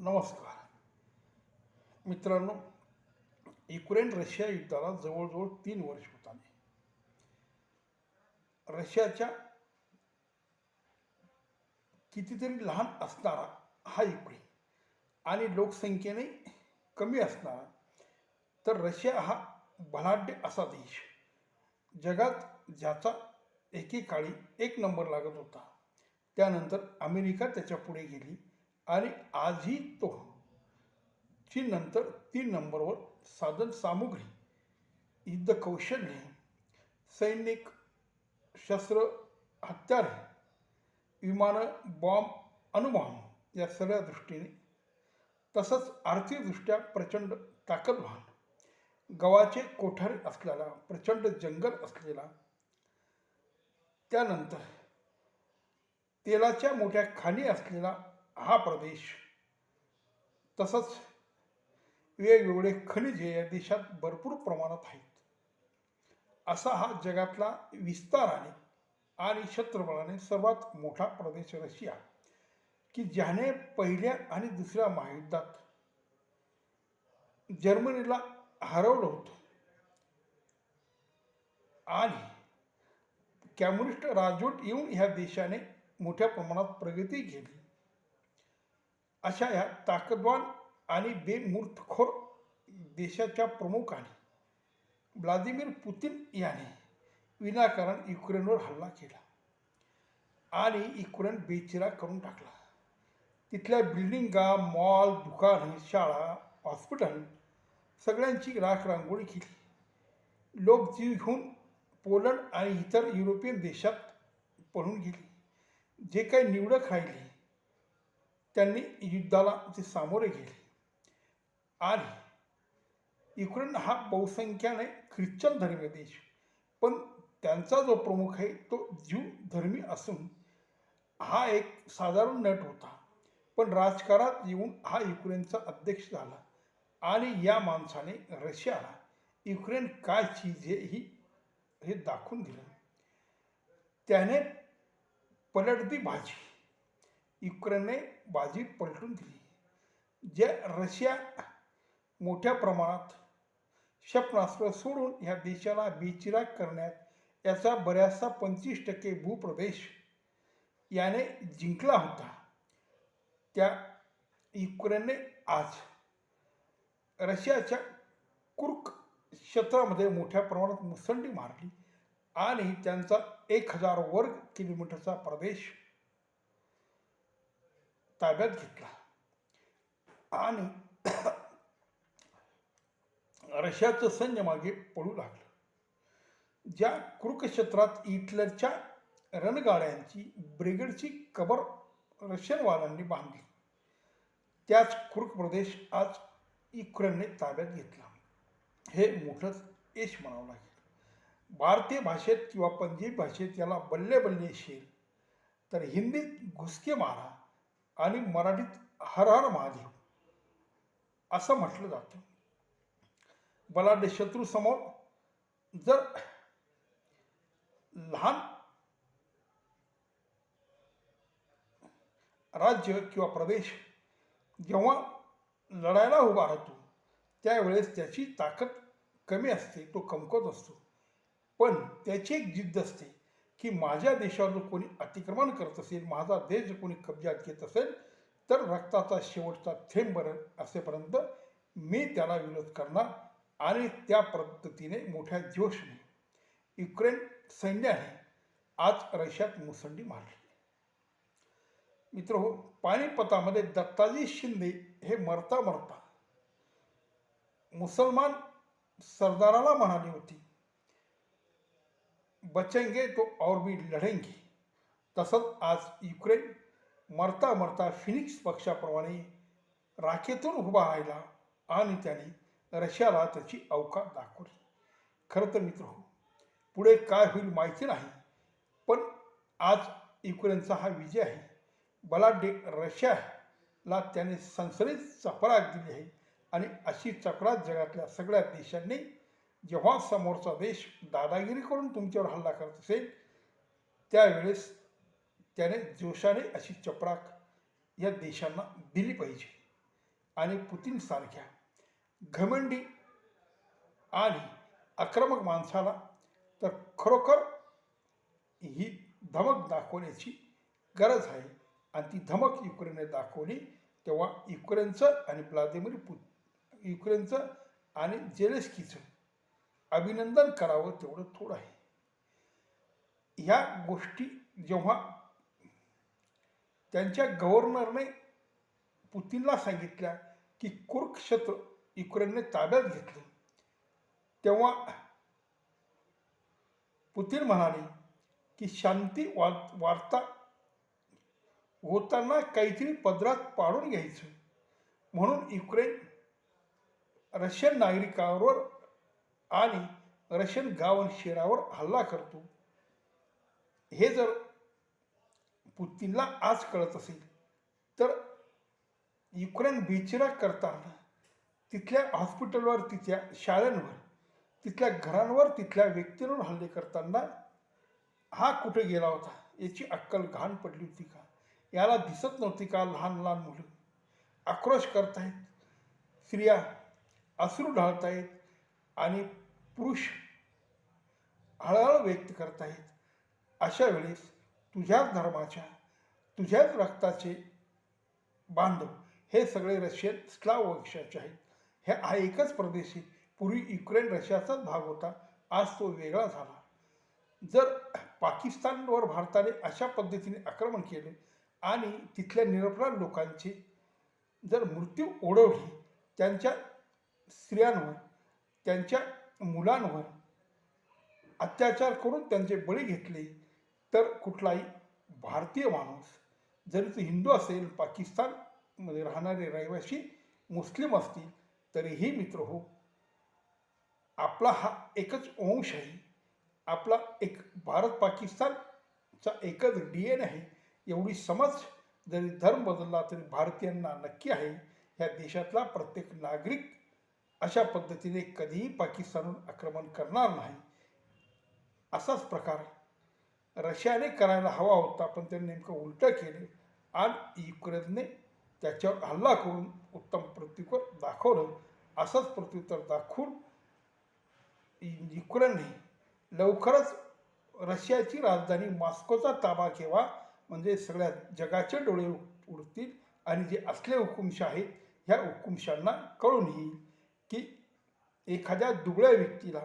नमस्कार. मित्रांनो Ukraine Russia युद्धाला जवळजवळ तीन वर्ष होत आले. रशियाच्या कितीतरी लहान असणारा हा युक्रेन आणि लोकसंख्येने कमी असणारा तर रशिया हा बलाढ्य असा देश जगात ज्याचा एकेकाळी एक नंबर लागत होता. त्यानंतर अमेरिका त्याच्या पुढे गेली. आणि आजही तो चीननंतर तीन नंबरवर साधन सामुग्री युद्ध कौशल्य सैनिक शस्त्र हत्यारे विमानं बॉम्ब अणुबॉम्ब या सगळ्या दृष्टीने तसंच आर्थिकदृष्ट्या प्रचंड ताकदवान गव्हाचे कोठारे असलेला प्रचंड जंगल असलेला. त्यानंतर तेलाच्या मोठ्या खाणी असलेला हा प्रदेश तसंच वेगवेगळे खनिजे या देशात भरपूर प्रमाणात आहेत. असा हा जगातला विस्ताराने आणि क्षेत्रफळाने सर्वात मोठा प्रदेश रशिया की ज्याने पहिल्या आणि दुसऱ्या महायुद्धात जर्मनीला हरवलं होतं. आणि कम्युनिस्ट राजवट येऊन ह्या देशाने मोठ्या प्रमाणात प्रगती केली. अशा ह्या ताकदवान आणि बेमूर्तखोर देशाच्या प्रमुखाने व्लादिमीर पुतीन याने विनाकारण युक्रेनवर हल्ला केला आणि युक्रेन बेचिरा करून टाकला. तिथल्या बिल्डिंगा मॉल दुकाने शाळा हॉस्पिटल सगळ्यांची राख रांगोळी केली. लोक जीव घेऊन पोलंड आणि इतर युरोपियन देशात पळून गेली. जे काही निवडक राहिले त्यांनी युद्धाला ते सामोरे गेले. आणि युक्रेन हा बहुसंख्याने ख्रिश्चन धर्मीय देश. पण त्यांचा जो प्रमुख आहे तो ज्यू धर्मी असून हा एक साधारण नट होता. पण राजकारणात येऊन हा युक्रेनचा अध्यक्ष झाला. आणि या माणसाने रशियाला युक्रेन काय चीज आहे ही हे दाखवून दिलं. त्याने पलटती भाजी. युक्रेनने बाजी पलटून दिली. जे रशिया मोठ्या प्रमाणात क्षेपणास्त्र सोडून ह्या देशाला बेचिराग करण्यात याचा बऱ्याचसा पंचवीस टक्के भूप्रदेश याने जिंकला होता. त्या युक्रेनने आज रशियाच्या कुर्क क्षेत्रामध्ये मोठ्या प्रमाणात मुसंडी मारली आणि त्यांचा एक हजार वर्ग किलोमीटरचा प्रदेश ताब्यात घेतला. आणि रशियाचं सैन्य मागे पडू लागलं. ज्या कृकक्षेत्रात हिटलरच्या रणगाड्यांची ब्रिगेडची कबर रशियनवाल्यांनी बांधली त्याच कुर्क प्रदेश आज युक्रेनने ताब्यात घेतला. हे मोठंच यश म्हणावं लागेल. भारतीय भाषेत किंवा पंजाबी भाषेत याला बल्ले बल्ले शेर तर हिंदीत घुसके मारा आणि मराठीत हर हर महादेव असं म्हटलं जातं. बलाढ्य शत्रूसमोर जर लहान राज्य किंवा प्रदेश जेव्हा लढायला उभा राहतो त्यावेळेस त्याची ताकद कमी असते तो कमकत असतो. पण त्याची एक जिद्द असते की माझ्या देशावर जर कोणी अतिक्रमण करत असेल माझा देश जर कोणी कब्जात घेत असेल तर रक्ताचा शेवटचा थेंब बरं असेपर्यंत मी त्याला विरोध करणार आणि त्या पद्धतीने मोठ्या जोशने युक्रेन सैन्याने आज रशियात मुसंडी मारली. मित्र हो पानिपतामध्ये दत्ताजी शिंदे हे मरता मरता मुसलमान सरदाराला म्हणाली होती बचेंगे तो और भी लढेंगे तसंच आज युक्रेन मरता मरता फिनिक्स पक्षाप्रमाणे राखेतून उभा राहिला आणि त्याने रशियाला त्याची अवकात दाखवली. खरं तर मित्र हो पुढे काय होईल माहिती नाही पण आज युक्रेनचा हा विजय आहे. बलाढ्य रशियाला त्याने सनसनीत चपराक दिली आहे आणि अशी चपराक जगातल्या सगळ्या देशांनी जेव्हा समोरचा देश दादागिरी करून तुमच्यावर हल्ला करत असेल त्यावेळेस त्याने जोशाने अशी चपराक या देशांना दिली पाहिजे. आणि पुतीनसारख्या घमंडी आणि आक्रमक माणसाला तर खरोखर ही धमक दाखवण्याची गरज आहे. आणि ती धमक युक्रेनने दाखवली तेव्हा युक्रेनचं आणि व्लादिमीर पु युक्रेनचं आणि जेलेस्कीचं अभिनंदन करावं तेवढं थोडं आहे. ह्या गोष्टी जेव्हा त्यांच्या गव्हर्नरने पुतीनला सांगितल्या की कुरुक्षेत्र युक्रेनने ताब्यात घेतलं तेव्हा पुतीन म्हणाले की शांती वा वार्ता होताना काहीतरी पदरात पाडून घ्यायचं. म्हणून युक्रेन रशियन नागरिकांवर आणि रशियन गाव शेरावर शहरावर हल्ला करतो. हे जर पुतीनला आज कळत असेल तर युक्रेन बेचिरा करताना तिथल्या हॉस्पिटलवर तिथल्या शाळांवर तिथल्या घरांवर तिथल्या व्यक्तींवर हल्ले करताना हा कुठे गेला होता याची अक्कल घाण पडली होती का? याला दिसत नव्हती का लहान लहान मुलं? आक्रोश करतायत स्त्रिया अश्रू ढाळतायत आणि पुरुष हळहळ व्यक्त करतायत अशा वेळेस तुझ्याच धर्माच्या तुझ्याच रक्ताचे बांधव हे सगळे रशियन स्लाव वंशाचे आहेत. हे हा एकच प्रदेशी पूर्वी युक्रेन रशियाचाच भाग होता. आज तो वेगळा झाला. जर पाकिस्तानवर भारताने अशा पद्धतीने आक्रमण केले आणि तिथल्या निरपराध लोकांचे जर मृत्यू ओढवली त्यांच्या स्त्रियांवर त्यांच्या मुलांवर अत्याचार करून त्यांचे बळी घेतले तर कुठलाही भारतीय माणूस जरी तो हिंदू असेल पाकिस्तानमध्ये राहणारे रहिवासी मुस्लिम असतील तरीही मित्र हो आपला हा एकच वंश आहे. आपला एक भारत पाकिस्तानचा एकच डी एन आहे. एवढी समज जरी धर्म बदलला तरी भारतीयांना नक्की आहे. ह्या देशातला प्रत्येक नागरिक अशा पद्धतीने कधीही पाकिस्तानवर आक्रमण करणार नाही. असाच प्रकार रशियाने करायला हवा होता पण त्यांनी नेमकं उलटं केले आणि युक्रेनने त्याच्यावर हल्ला करून उत्तम प्रत्युत्तर दाखवलं. असंच प्रत्युत्तर दाखवून युक्रेनने लवकरच रशियाची राजधानी मॉस्कोचा ताबा घ्यावा म्हणजे सगळ्या जगाचे डोळे उडतील आणि जे असले हुकुमशा आहेत ह्या हुकुमशांना कळून येईल. की एखाद्या दुबळ्या व्यक्तीला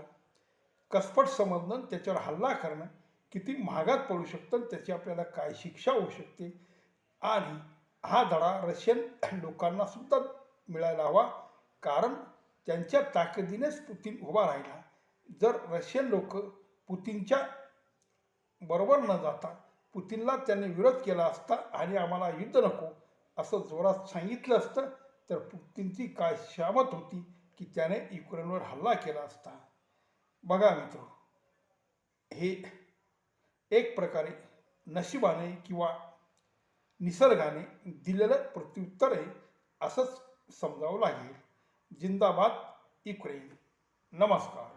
कसपट समजणं त्याच्यावर हल्ला करणं किती महागात पडू शकतं आणि त्याची आपल्याला काय शिक्षा होऊ शकते. आणि हा धडा रशियन लोकांना सुद्धा मिळायला हवा. कारण त्यांच्या ताकदीनेच पुतीन उभा राहिला. जर रशियन लोक पुतीनच्या बरोबर न जाता पुतीनला त्यांनी विरोध केला असता आणि आम्हाला युद्ध नको असं जोरात सांगितलं असतं तर पुतीनची काय शामत होती? की त्याने युक्रेनवर हल्ला केला असता. बघा मित्र हे एक प्रकारे नशिबाने किंवा निसर्गाने दिलेलं प्रत्युत्तर आहे असंच समजावं लागेल. जिंदाबाद युक्रेन. नमस्कार.